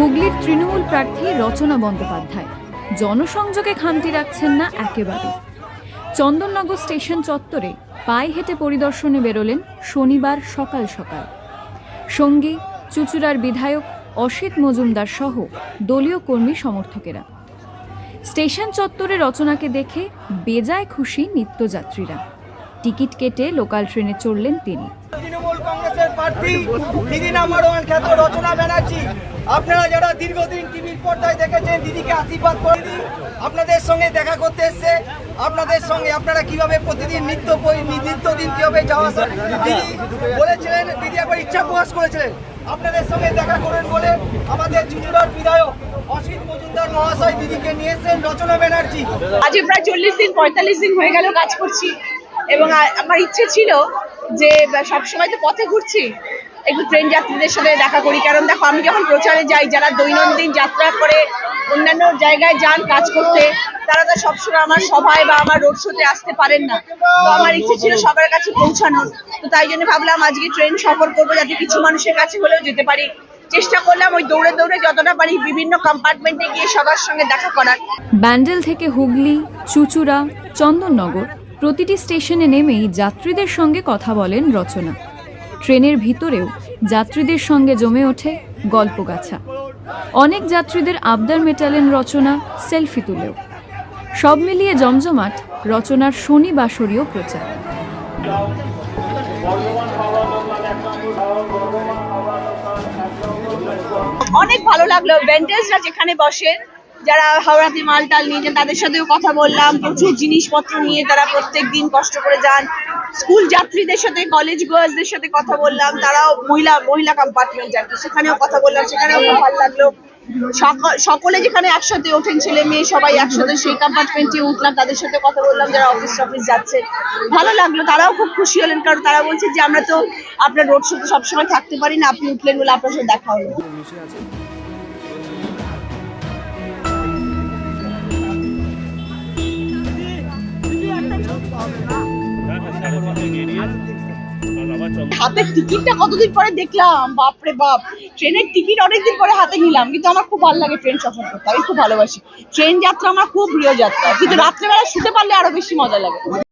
রচনা বন্দ্যোপাধ্যায়। জনসংযোগে খামতি রাখছেন না একেবারে চন্দননগর স্টেশন চত্বরে পায়ে হেঁটে পরিদর্শনে বেরোলেন শনিবার সকাল সকাল। সঙ্গী, চুচুড়ার বিধায়ক অসিত মজুমদার সহ দলীয় কর্মী সমর্থকেরা। স্টেশন চত্বরে রচনাকে দেখে বেজায় খুশি নিত্যযাত্রীরা। টিকিট কেটে লোকাল ট্রেনে চড়লেন তিনি। তৃণমূল প্রার্থী, দিদি নাম্বার ওয়ান খ্যাত রচনা ব্যানার্জি। আপনারা যারা দীর্ঘদিন টিভির পর্দায় দেখেছেন, দিদিকে আশীর্বাদ করে দিন। আপনাদের সঙ্গে দেখা করতে এসছে। আপনাদের সঙ্গে আপনারা কীভাবে প্রতিদিন নিত্য নিত্যদিন কীভাবে যাওয়া দিদি বলেছিলেন, দিদি একবার ইচ্ছা প্রকাশ করেছিলেন। আপনাদের সঙ্গে দেখা করেন বলে আমাদের চুচুড়ার বিধায়ক অসিত মজুমদার মহাশয় দিদিকে নিয়ে এসেছেন রচনা ব্যানার্জি। আজকে প্রায় চল্লিশ দিন, পঁয়তাল্লিশ দিন হয়ে গেল কাজ করছি। এবং আমার ইচ্ছে ছিল যে সবসময় তো পথে ঘুরছি, একটু ট্রেন যাত্রীদের সাথে দেখা করি। কারণ দেখো, আমি যখন প্রচারে যাই, যারা দৈনন্দিন যাত্রা করে, অন্যান্য জায়গায় যান কাজ করতে, তারা তো সবসময় আমার সভায় বা আমার রোড শোতে আসতে পারেন না। তো আমার ইচ্ছে ছিল সবার কাছে পৌঁছানোর। তো তাই জন্য ভাবলাম, আজকে ট্রেন সফর করব যাতে কিছু মানুষের কাছে হলেও যেতে পারি। চেষ্টা করলাম ওই দৌড়ে দৌড়ে যতটা পারি বিভিন্ন কম্পার্টমেন্টে গিয়ে সবার সঙ্গে দেখা করার। ব্যান্ডেল থেকে হুগলি, চুচুড়া, চন্দননগর প্রতিটি স্টেশনে নেমেই যাত্রীদের সঙ্গে কথা বলেন রচনা। ট্রেনের ভিতরেও যাত্রীদের সঙ্গে জমে ওঠে গল্পগাছা অনেক যাত্রীদের আবদার মেটালেন রচনা, সেলফি তুলেও। সব মিলিয়ে জমজমাট রচনার শনি বাসরীয় প্রচার। অনেক ভালো লাগল। ভেন্ডার্সরা যেখানে বসেন যারা হাওড়াতে মাল টাল নিয়ে যান, তাদের সাথেও কথা বললাম, প্রচুর জিনিসপত্র নিয়ে তারা প্রত্যেক দিন কষ্ট করে যান। স্কুল যাত্রীদের সাথে কলেজ গার্লসদের সাথে কথা বললাম, তারাও মহিলা মহিলা কম্পার্টমেন্ট কি সেখানেও কথা বললাম, সেখানেও খুব ভালো লাগল। সক- সকলে যেখানে একসাথে ওঠেন, ছেলে মেয়ে সবাই একসাথে সেই কম্পার্টমেন্টে উঠলাম, তাদের সাথে কথা বললাম, যারা অফিস টফিস যাচ্ছে। ভালো লাগল, তারাও খুব খুশি হলেন, কারণ তারা বলছে যে আমরা তো আপনার রোড শোতে সবসময় থাকতে পারি না, আপনি উঠলেন বলে আপনার সাথে দেখা হলো। হাতের টিকিটটা কতদিন পরে দেখলাম? বাপরে বাপ। ট্রেনের টিকিট অনেকদিন পরে হাতে নিলাম, কিন্তু আমার খুব ভালো লাগে ট্রেন সফর করতে, আমি খুব ভালোবাসি। ট্রেন যাত্রা আমার খুব প্রিয় যাত্রা, কিন্তু রাত্রেবেলা শুতে পারলে আরও বেশি মজা লাগে।